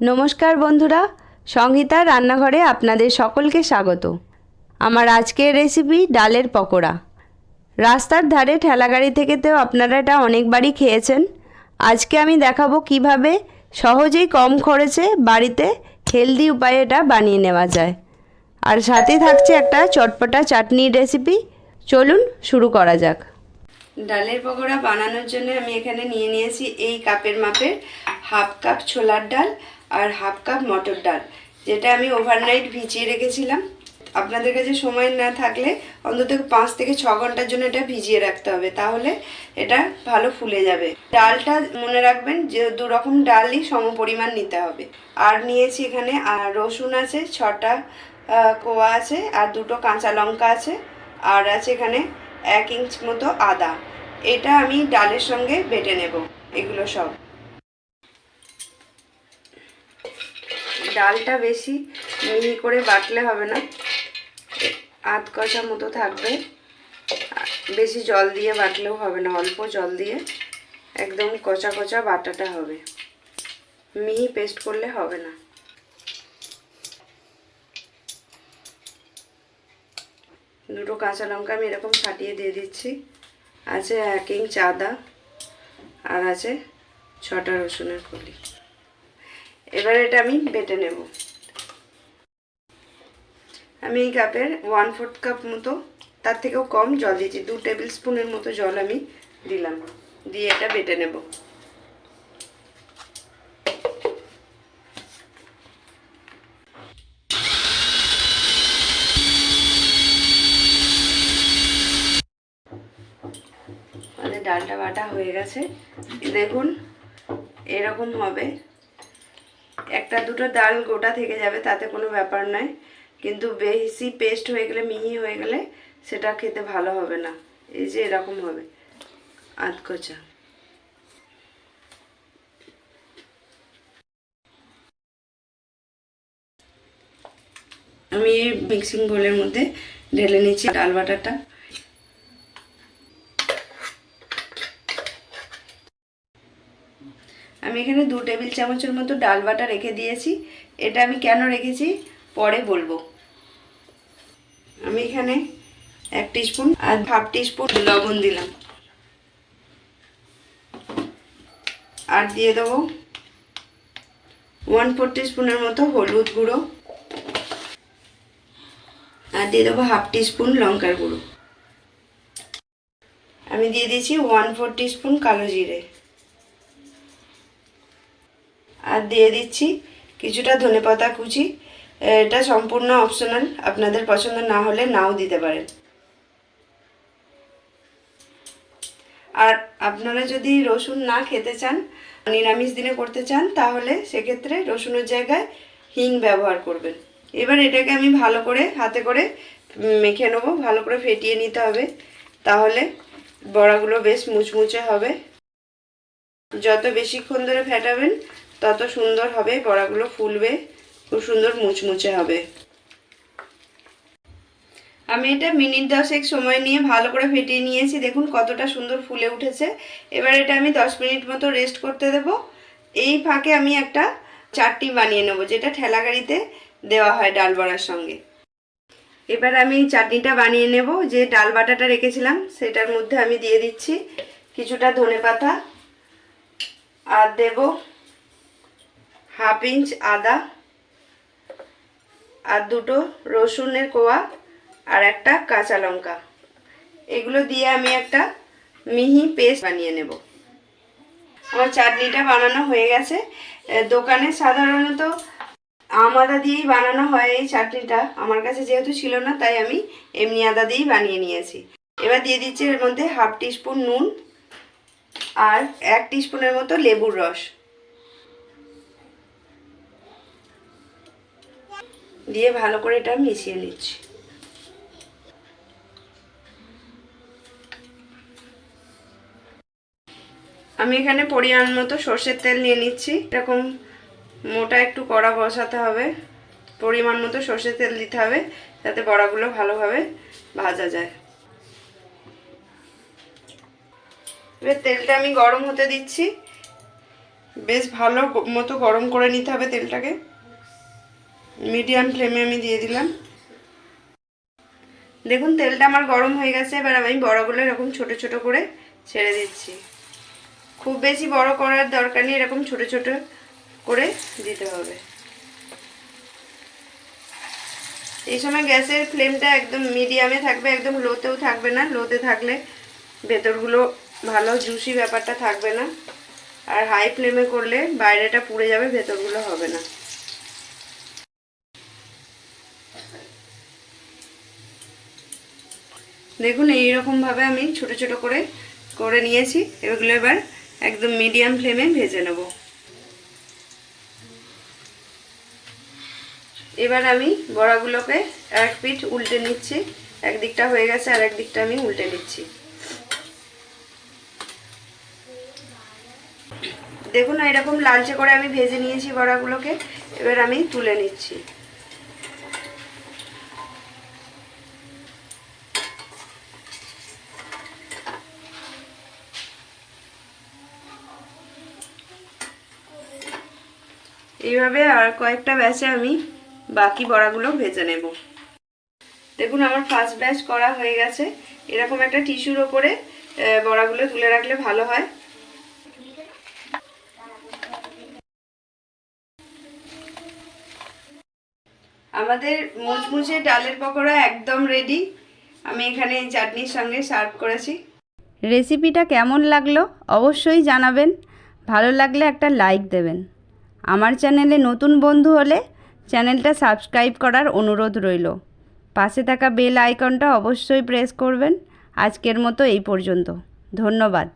নমস্কার বন্ধুরা সংহিতার রান্নাঘরে আপনাদের সকলকে স্বাগত। আমার আজকের রেসিপি ডালের পকোড়া। রাস্তার ধারে ঠেলাগাড়ি থেকে তো আপনারা এটা অনেকবারই খেয়েছেন। আজকে আমি দেখাবো কীভাবে সহজেই কম খরচে বাড়িতে হেলদি উপায়ে এটা বানিয়ে নেওয়া যায়। আর সাথে থাকছে একটা চটপটা চাটনির রেসিপি চলুন শুরু করা যাক। ডালের পকোড়া বানানোর জন্য আমি এখানে নিয়ে নিয়েছি এই কাপের মাপের হাফ কাপ ছোলার ডাল। আর হাফ কাপ মটর ডাল, যেটা আমি ওভারনাইট ভিজিয়ে রেখেছিলাম। আপনাদের কাছে সময় না থাকলে অন্তত পাঁচ থেকে ছ ঘণ্টার জন্য এটা ভিজিয়ে রাখতে হবে, তাহলে এটা ভালো ফুলে যাবে। ডালটা মনে রাখবেন যে দু রকম ডালই সম পরিমাণ নিতে হবে। আর নিয়েছি এখানে রসুন আছে, ছটা কোয়া আছে, আর দুটো কাঁচা লঙ্কা আছে, আর আছে এখানে এক ইঞ্চ মতো আদা। এটা আমি ডালের সঙ্গে বেটে নেব, এগুলো সব। ডালটা বেশি মিহি করে বাটলে হবে না। আধ কষা মতো থাকবে। বেশি জল দিয়ে বাটলেও হবে না, অল্প জল দিয়ে একদম কচা কচা বাটাটা হবে। মিহি পেস্ট করলে হবে না। দুটো কাঁচা লঙ্কা আমি এরকম ফাটিয়ে দিয়ে দিচ্ছি। আছে এক ইঞ্চ আদা আর আছে ছটা রসুনের কলি। এবার এটা আমি বেটে নেব। আমি এই কাপের ওয়ান ফোর্থ কাপ মতো, তার থেকেও কম জল দিয়েছি, দু টেবিল স্পুনের মতো জল আমি দিলাম, দিয়ে এটা বেটে নেব। মানে ডালটা বাটা হয়ে গেছে। দেখুন, এরকম হবে। একটা দুটো ডাল গোটা থেকে যাবে, তাতে কোনো ব্যাপার নয় কিন্তু বেশি পেস্ট হয়ে গেলে, মিহি হয়ে গেলে সেটা খেতে ভালো হবে না। এই যে এরকম হবে। আধকচা আমি এই মিক্সিং বোলের মধ্যে ঢেলে নিচ্ছি ডাল বাটাটা। আমি এখানে দু টেবিল চামচের মতো ডাল বাটা রেখে দিয়েছি। এটা আমি কেন রেখেছি? পরে বলব। আমি এখানে এক টিস্পুন আর হাফ টিস্পুন লবণ দিলাম। আর দিয়ে দেবো ওয়ান ফোর টিস্পুনের মতো হলুদ গুঁড়ো। আর দিয়ে দেবো হাফ টিস্পুন লঙ্কার গুঁড়ো। আমি দিয়ে দিয়েছি ওয়ান ফোর টিস্পুন কালো জিরে। আর দিয়ে দিচ্ছি কিছুটা ধনেপাতা কুচি। এটা সম্পূর্ণ অপশনাল আপনাদের পছন্দ না হলে নাও দিতে পারেন। আর আপনারা যদি রসুন না খেতে চান নিরামিষ দিনে করতে চান, তাহলে সেক্ষেত্রে রসুনের জায়গায় হিং ব্যবহার করবেন। এবার এটাকে আমি ভালো করে হাতে করে মেখে নেব, ভালো করে ফেটিয়ে নিতে হবে। তাহলে বড়াগুলো বেশ মুচমুচে হবে। যত বেশিক্ষণ ধরে ফেটাবেন তত সুন্দর হবে, বড়াগুলো ফুলবে, খুব সুন্দর মুচমুচে হবে। আমি এটা মিনিট দশেক সময় নিয়ে ভালো করে ফেটিয়ে নিয়েছি, দেখুন কতটা সুন্দর ফুলে উঠেছে। এবার এটা আমি দশ মিনিট মতো রেস্ট করতে দেব। এই ফাঁকে আমি একটা চাটনি বানিয়ে নেব, যেটা ঠেলা গাড়িতে দেওয়া হয় ডাল বড়ার সঙ্গে। এবার আমি চাটনিটা বানিয়ে নেব, যে ডাল বাটাটা রেখেছিলাম, সেটার মধ্যে আমি দিয়ে দিচ্ছি কিছুটা ধনে পাতা আর দেব হাফ ইঞ্চ আদা আর দুটো রসুনের কোয়া আর একটা কাঁচা লঙ্কা। এগুলো দিয়ে আমি একটা মিহি পেস্ট বানিয়ে নেব। আমার চাটনিটা বানানো হয়ে গেছে। দোকানে সাধারণত আম আদা দিয়েই বানানো হয় এই চাটনিটা। আমার কাছে যেহেতু ছিল না, তাই আমি এমনি আদা দিয়েই বানিয়ে নিয়েছি। এবার দিয়ে দিচ্ছি এর মধ্যে হাফ টিস্পুন নুন আর এক টিস্পুনের মতো লেবুর রস। দিয়ে ভালো করে এটা মিশিয়ে নিচ্ছি। আমি এখানে পরিমাণ মতো সর্ষের তেল নিয়ে নিচ্ছি। এরকম মোটা একটু কড়া বসাতে হবে। পরিমাণ মতো সর্ষের তেল দিতে হবে যাতে বড়াগুলো ভালোভাবে ভাজা যায়। এবার তেলটা আমি গরম হতে দিচ্ছি। বেশ ভালো মতো গরম করে নিতে হবে তেলটাকে। মিডিয়াম ফ্লেমে আমি দিয়ে দিলাম। দেখুন, তেলটা আমার গরম হয়ে গেছে, এবার আমি বড়গুলো এরকম ছোট ছোট করে ছেড়ে দিচ্ছি। খুব বেশি বড় করার দরকার নেই, এরকম ছোট ছোট করে দিতে হবে। এই সময় গ্যাসের ফ্লেমটা একদম মিডিয়ামে থাকবে, একদম লোতেও থাকবে না। লোতে থাকলে ভেতরগুলো ভালো, জুসি ব্যাপারটা থাকবে না। আর হাই ফ্লেমে করলে বাইরেটা পুড়ে যাবে, ভেতরগুলো হবে না। দেখুন এই এইরকমভাবে আমি ছোট ছোট করে করে নিয়েছি। এগুলো এবার একদম মিডিয়াম ফ্লেমে ভেজে নেব। এবার আমি বড়াগুলোকে এক পিঠ উল্টে নিচ্ছি। একদিকটা হয়ে গেছে আর একদিকটা আমি উল্টে নিচ্ছি। দেখুন এরকম লালচে করে আমি ভেজে নিয়েছি বড়াগুলোকে। এবার আমি তুলে নিচ্ছি। এইভাবে আর কয়েকটা ব্যাচে আমি বাকি বড়াগুলো ভেজে নেব। দেখুন, আমার ফার্স্ট ব্যাচ করা হয়ে গেছে। এরকম একটা টিস্যুর ওপরে বড়াগুলো তুলে রাখলে ভালো হয়। আমাদের মুচমুচে ডালের পকোড়া একদম রেডি আমি এখানে চাটনির সঙ্গে সার্ভ করেছি। রেসিপিটা কেমন লাগল অবশ্যই জানাবেন। ভালো লাগলে একটা লাইক দেবেন। আমার চ্যানেলে নতুন বন্ধু হলে চ্যানেলটা সাবস্ক্রাইব করার অনুরোধ রইল। পাশে থাকা বেল আইকনটা অবশ্যই প্রেস করবেন। আজকের মতো এই পর্যন্ত। ধন্যবাদ।